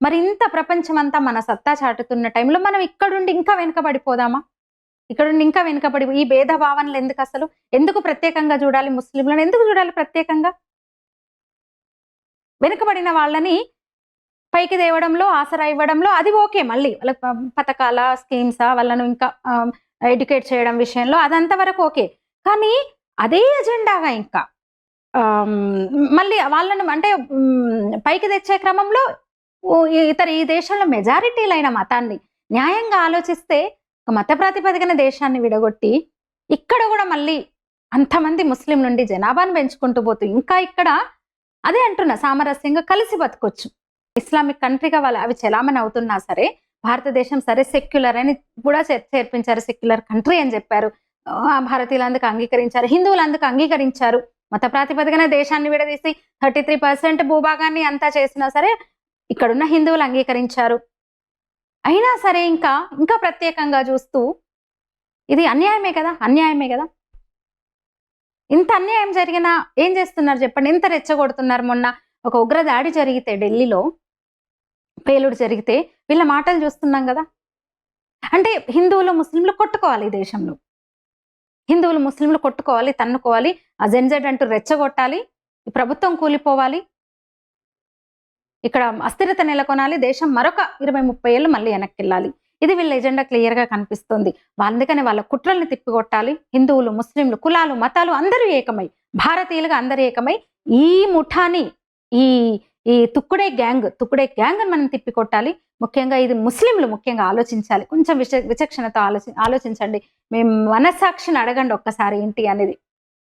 మరి ఇంత ప్రపంచం అంతా మన సత్తా చాటుతున్న టైంలో మనం ఇక్కడుండి ఇంకా వెనుకబడిపోదామా? ఇక్కడుండి ఇంకా వెనుకబడి ఈ భేద భావనలు ఎందుకు అసలు? ఎందుకు ప్రత్యేకంగా చూడాలి ముస్లింలను? ఎందుకు చూడాలి ప్రత్యేకంగా? వెనుకబడిన వాళ్ళని పైకి తేవడంలో ఆసరా ఇవ్వడంలో అది ఓకే మళ్ళీ. వాళ్ళ పథకాల స్కీమ్స్ వాళ్ళను ఇంకా ఎడ్యుకేట్ చేయడం విషయంలో అదంతా వరకు ఓకే. కానీ అదే ఎజెండాగా ఇంకా మళ్ళీ వాళ్ళను అంటే పైకి తెచ్చే క్రమంలో ఇతర ఈ దేశంలో మెజారిటీలైన మతాన్ని న్యాయంగా ఆలోచిస్తే ఒక మత ప్రాతిపదికన దేశాన్ని విడగొట్టి ఇక్కడ కూడా మళ్ళీ అంతమంది ముస్లిం నుండి జనాభాను పెంచుకుంటూ పోతూ ఇంకా ఇక్కడ అదే అంటున్నా సామరస్యంగా కలిసి బతకొచ్చు. ఇస్లామిక్ కంట్రీగా వాళ్ళు అవి చలామణి అవుతున్నా సరే భారతదేశం సరే సెక్యులర్ అని కూడా చేర్- చేర్పించారు. సెక్యులర్ కంట్రీ అని చెప్పారు. ఆ, భారతీయులు అందుకు అంగీకరించారు. హిందువులు అందుకు అంగీకరించారు. మత ప్రాతిపదికన దేశాన్ని విడదీసి థర్టీ త్రీ పర్సెంట్ భూభాగాన్ని అంతా చేసినా సరే ఇక్కడున్న హిందువులు అంగీకరించారు. అయినా సరే ఇంకా ఇంకా ప్రత్యేకంగా చూస్తూ ఇది అన్యాయమే కదా అన్యాయమే కదా. ఇంత అన్యాయం జరిగినా ఏం చేస్తున్నారు చెప్పండి? ఇంత రెచ్చగొడుతున్నారు మొన్న ఒక ఉగ్ర దాడి జరిగితే ఢిల్లీలో పేలుడు జరిగితే వీళ్ళ మాటలు చూస్తున్నాం కదా. అంటే హిందువులు ముస్లింలు కొట్టుకోవాలి ఈ దేశంలో. హిందువులు ముస్లింలు కొట్టుకోవాలి తన్నుకోవాలి ఆ జెన్జెడ్ అంటూ రెచ్చగొట్టాలి ప్రభుత్వం కూలిపోవాలి ఇక్కడ అస్థిరత నెలకొనాలి దేశం మరొక ఇరవై ముప్పై ఏళ్ళు మళ్ళీ వెనక్కి వెళ్ళాలి ఇది వీళ్ళ ఎజెండా క్లియర్గా కనిపిస్తుంది. అందుకని వాళ్ళ కుట్రల్ని తిప్పికొట్టాలి. హిందువులు ముస్లింలు కులాలు మతాలు అందరూ ఏకమై భారతీయులుగా అందరూ ఏకమై ఈ ముఠాని ఈ ఈ తుక్కుడే గ్యాంగ్ తుక్కుడే గ్యాంగ్ అని మనం తిప్పికొట్టాలి. ముఖ్యంగా ఇది ముస్లింలు ముఖ్యంగా ఆలోచించాలి. కొంచెం విచ విచక్షణతో ఆలోచి ఆలోచించండి. మేము మనస్సాక్షిని అడగండి ఒక్కసారి ఏంటి అనేది.